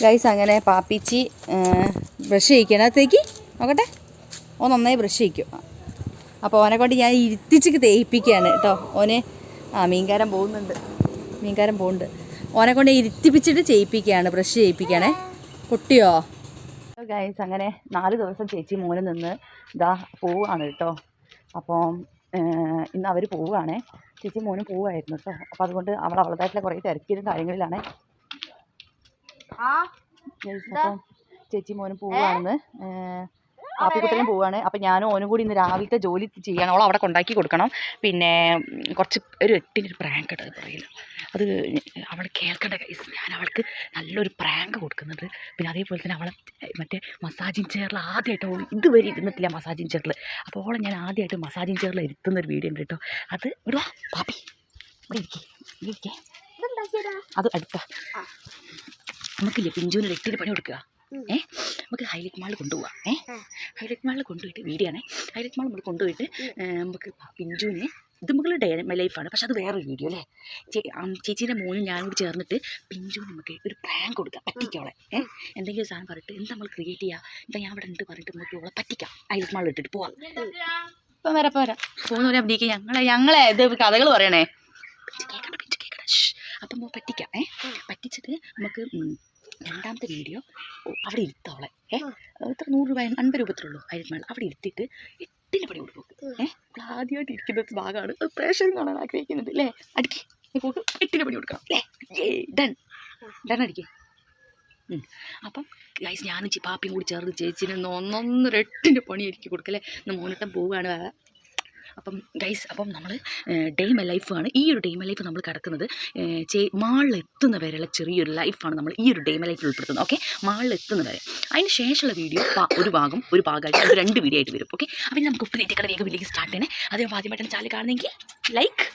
Guys അങ്ങനെ പാപ്പിച്ചി brush ചെയ്യിക്കണം അകത്തേക്ക് നോക്കട്ടെ ഓ നന്നായി ബ്രഷ് ചെയ്യിക്കും അപ്പോൾ ഓനെ കൊണ്ട് ഞാൻ ഇരുത്തിച്ച് തേയിപ്പിക്കുകയാണ് കേട്ടോ ഓനെ ആ മീൻകാരൻ പോകുന്നുണ്ട് മീൻകാരൻ പോകുന്നുണ്ട് ഓനെ കൊണ്ട് ഇരുത്തിപ്പിച്ചിട്ട് ചെയ്യിപ്പിക്കുകയാണ് ബ്രഷ് ചെയ്യിപ്പിക്കുകയാണേ കുട്ടിയോ ഗൈസ് അങ്ങനെ നാല് ദിവസം ചേച്ചി മോനെ നിന്ന് ഇതാ പോവുകയാണ് കേട്ടോ അപ്പോൾ ഇന്ന് അവർ പോവുകയാണേ ചേച്ചി മോനും പോവുമായിരുന്നു കേട്ടോ അപ്പോൾ അതുകൊണ്ട് അവൾ അവളുടേതായിട്ടുള്ള കുറേ തിരക്കിലും കാര്യങ്ങളിലാണ് ചേച്ചി മോനും പോവാണെന്ന്. കാപ്പിക്കുട്ടനും പോവാണ്. അപ്പം ഞാനും ഓനും കൂടി ഇന്ന് രാവിലത്തെ ജോലി ചെയ്യണം. അവൾ അവിടെ കൊണ്ടാക്കി കൊടുക്കണം. പിന്നെ കുറച്ച് ഒരു എട്ടിന് ഒരു പ്രാങ്ക് ഇട്ടത് പറയില്ല അത് അവൾ കേൾക്കേണ്ട കൈസ് ഞാൻ അവൾക്ക് നല്ലൊരു പ്രാങ്ക് കൊടുക്കുന്നുണ്ട്. പിന്നെ അതേപോലെ തന്നെ അവളെ മറ്റേ മസാജിങ് ചെയറിൽ ആദ്യമായിട്ട് അവൾ ഇതുവരെ ഇരുന്നിട്ടില്ല മസാജിങ് ചെയറിൽ. അപ്പോൾ ഓളെ ഞാൻ ആദ്യമായിട്ട് മസാജിങ് ചെയറിൽ ഇരുത്തുന്ന ഒരു വീഡിയോ ഉണ്ട് കേട്ടോ. അത് ഇവിടെ വാ, പാപ്പി ഇരിക്കേ. ഇരിക്കേ അത് അടുത്ത. നമുക്കില്ലേ പിഞ്ചുവിന് ഇത്തിരി പണി കൊടുക്കുക. ഏ? നമുക്ക് ഹൈലൈറ്റ് മാളിൽ കൊണ്ടുപോവാം. ഏ? ഹൈലൈറ്റ് മാളിൽ കൊണ്ടുപോയിട്ട് വീഡിയോ ആണേ ഹൈലൈറ്റ് മാൾ നമ്മൾ കൊണ്ടുപോയിട്ട് നമുക്ക് പിഞ്ചുവിന് ഇത് മകളുടെ ഡേ മൈ ലൈഫാണ് പക്ഷെ അത് വേറൊരു വീഡിയോ അല്ലേ? ചേ ചേച്ചീന്റെ മോനും ഞാനും കൂടി ചേർന്നിട്ട് പിഞ്ചു നമുക്ക് ഒരു പ്രാങ്ക് കൊടുക്കാം. പറ്റിക്കോളെ ഏഹ് എന്തെങ്കിലും സാധനം പറഞ്ഞിട്ട് എന്താ നമ്മൾ ക്രിയേറ്റ് ചെയ്യുക എന്താ ഞാൻ ഇവിടെ ഉണ്ട് പറഞ്ഞിട്ട് നമുക്ക് അവളെ പറ്റിക്കാം. ഹൈലൈറ്റ് മാളിൽ ഇട്ടിട്ട് പോവാം. ഇപ്പം വരാം ഇപ്പം വരാം. പോകുന്നവരെ അഭിനയിക്കുക ഞങ്ങളെ ഞങ്ങളെ ഇത് കഥകൾ പറയണേ. പിഞ്ചു കേൾക്കണ്ട പിഞ്ചു കേൾക്കണം അപ്പം പറ്റിക്കാം. ഏഹ് പറ്റിച്ചിട്ട് നമുക്ക് രണ്ടാമത്തെ വീഡിയോ അവിടെ ഇരുത്തവളെ ഏഹ് എത്ര നൂറ് രൂപ അൻപത് രൂപത്തിൽ എത്ര ഉള്ളൂ ഹൈലൈറ്റ് അവിടെ ഇരുത്തിയിട്ട് എട്ടിന് പണി കൊടുക്കും ഏഹ് നമ്മൾ ആദ്യമായിട്ട് ഇരിക്കുന്ന ഭാഗമാണ്. അത് പ്രേക്ഷകൻ കാണാൻ ആഗ്രഹിക്കുന്നുണ്ട് അല്ലേ അടിക്ക് പോക്ക്. എട്ടിന് പണി കൊടുക്കണം. അല്ലേ ഏ ഡൺ. ഡൺ അടിക്ക്. അപ്പം ഗൈസ് ഞാനും ചി പാപ്പിയും കൂടി ചേർന്ന് ചേച്ചിന് ഒന്നൊന്നര എട്ടിന്റെ പണി എനിക്ക് കൊടുക്കല്ലേ ഇന്ന് മോനട്ടം പോവുകയാണ്. വേറെ അപ്പം ഗൈസ് അപ്പം നമ്മൾ ഡേ മൈ ലൈഫാണ് ഈ ഒരു ഡേ മൈ ലൈഫ് നമ്മൾ കിടക്കുന്നത് ചേ മാളിലെത്തുന്ന വരെയുള്ള ചെറിയൊരു ലൈഫാണ് നമ്മൾ ഈ ഒരു ഡേ മൈ ലൈഫിൽ ഉൾപ്പെടുത്തുന്നത്. ഓക്കെ മാളിലെത്തുന്ന വരെ. അതിന് ശേഷമുള്ള വീഡിയോ ഒരു ഭാഗം ഒരു ഭാഗമായിട്ട് അത് രണ്ട് വീഡിയോ ആയിട്ട് വരും. ഓക്കെ അപ്പം നമുക്ക് ഒട്ടും നെറ്റിക്കട വേഗം വീഡിയോ സ്റ്റാർട്ട് ചെയ്യണേ. അതേ ആദ്യമായിട്ടാണ് ചാനൽ കാണുന്നെങ്കിൽ ലൈക്ക്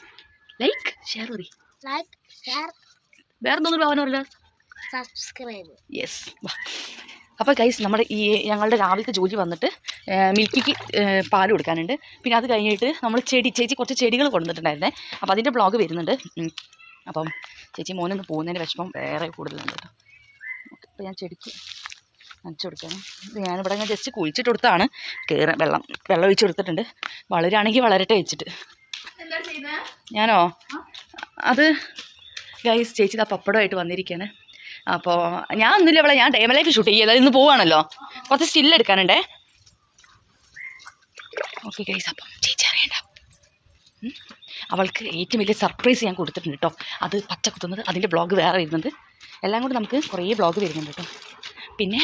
ലൈക്ക് ഷെയർ മതി. ലൈക്ക് ഷെയർ വേറെ എന്തൊന്നും ഭാവന പറയില്ല. Subscribe. യെസ് അപ്പോൾ ഗൈസ് നമ്മുടെ ഈ ഞങ്ങളുടെ രാവിലത്തെ ജോലി വന്നിട്ട് മിൽക്കിക്ക് പാൽ കൊടുക്കാനുണ്ട്. പിന്നെ അത് കഴിഞ്ഞിട്ട് നമ്മൾ ചെടി ചേച്ചി കുറച്ച് ചെടികൾ കൊണ്ടുവന്നിട്ടുണ്ടായിരുന്നേ. അപ്പോൾ അതിന്റെ ബ്ലോഗ് വരുന്നുണ്ട്. അപ്പം ചേച്ചി മോനൊന്ന് പോകുന്നതിന്റെ വിഷമം വേറെ കൂടുതലുണ്ട് കേട്ടോ. അപ്പോൾ ഞാൻ ചെടിക്ക് നനച്ചു കൊടുക്കണം. ഇത് ഞാനിവിടെ ഞാൻ ജസ്റ്റ് കുഴിച്ചിട്ട് കൊടുത്താണ് കയറാൻ വെള്ളം വെള്ളം ഒഴിച്ച് കൊടുത്തിട്ടുണ്ട്. വളരുകയാണെങ്കിൽ വളരട്ടെ വെച്ചിട്ട്. ഞാനോ? അത് ഗൈസ് ചേച്ചി ആ പപ്പടമായിട്ട് വന്നിരിക്കുകയാണ് അപ്പോൾ ഞാൻ ഒന്നുമില്ല ഇവിടെ ഞാൻ ഡേമ ലൈഫ് ഷൂട്ട് ചെയ്യത് ഇന്ന് പോവാണല്ലോ. കുറച്ച് സ്റ്റിൽ എടുക്കാനുണ്ടേ. ഓക്കെ ഗൈസ് അപ്പം ചേച്ചി അറിയണ്ട അവൾക്ക് ഏറ്റവും വലിയ സർപ്രൈസ് ഞാൻ കൊടുത്തിട്ടുണ്ട് കേട്ടോ അത് പച്ച കുത്തുന്നത് അതിന്റെ ബ്ലോഗ് വേറെ വരുന്നത്. എല്ലാം കൂടി നമുക്ക് കുറേ ബ്ലോഗ് വരുന്നുണ്ട് കേട്ടോ പിന്നെ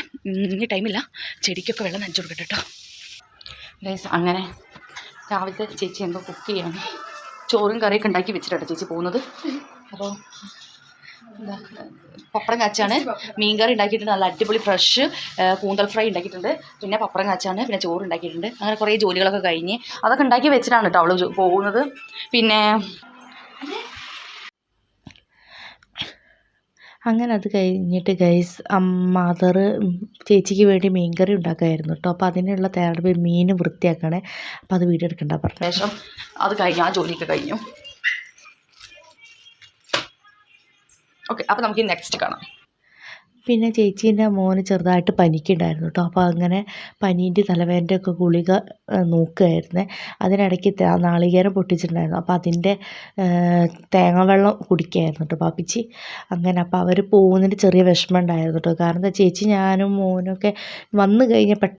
ഇനി ടൈമില്ല ചെടിക്കൊക്കെ വെള്ളം നനച്ചു കൊടുക്കട്ടെ കേട്ടോ ഗൈസ് അങ്ങനെ രാവിലത്തെ ചേച്ചി എന്തോ കുക്ക് ചെയ്യാണ്. ചോറും കറിയൊക്കെ ഉണ്ടാക്കി വെച്ചിട്ടാണ് ചേച്ചി പോകുന്നത്. അപ്പോൾ പപ്പടം കാച്ചാണ്. മീൻ കറി ഉണ്ടാക്കിയിട്ടുണ്ട്. നല്ല അടിപൊളി ഫ്രഷ് കൂന്തൽ ഫ്രൈ ഉണ്ടാക്കിയിട്ടുണ്ട്. പിന്നെ പപ്പടം കാച്ചാണ്. പിന്നെ ചോറ് ഉണ്ടാക്കിയിട്ടുണ്ട്. അങ്ങനെ കുറേ ജോലികളൊക്കെ കഴിഞ്ഞ് അതൊക്കെ ഉണ്ടാക്കി വെച്ചിട്ടാണ് കേട്ടോ അവൾ പോകുന്നത്. പിന്നെ അങ്ങനെ അത് കഴിഞ്ഞിട്ട് ഗൈസ് മദർ ചേച്ചിക്ക് വേണ്ടി മീൻകറി ഉണ്ടാക്കുമായിരുന്നു കേട്ടോ. അപ്പോൾ അതിനുള്ള തയ്യാറെടുപ്പ് മീൻ വൃത്തിയാക്കണേ. അപ്പോൾ അത് വീഡിയോ എടുക്കണ്ട പറഞ്ഞു. ശേഷം അത് കഴിഞ്ഞു ആ ജോലിയൊക്കെ കഴിഞ്ഞു. ഓക്കെ അപ്പോൾ നമുക്ക് നെക്സ്റ്റ് കാണാം. പിന്നെ ചേച്ചീന്റെ മോന് ചെറുതായിട്ട് പനിക്കുണ്ടായിരുന്നു കേട്ടോ അപ്പോൾ അങ്ങനെ പനീന്റെ തലവേദന്റെ ഒക്കെ ഗുളിക ഏഹ്, നോക്കുമായിരുന്നേ അതിനിടയ്ക്ക് നാളികേരം പൊട്ടിച്ചിട്ടുണ്ടായിരുന്നു. അപ്പോൾ അതിന്റെ തേങ്ങ തേങ്ങാവെള്ളം കുടിക്കുകയായിരുന്നു കേട്ടോ പാപ്പിച്ചി. അങ്ങനെ അപ്പോൾ അവർ പോകുന്നതിന്റെ ചെറിയ വിഷമം ഉണ്ടായിരുന്നു കേട്ടോ കാരണം എന്താ ചേച്ചി ഞാനും മോനൊക്കെ വന്നു കഴിഞ്ഞാൽ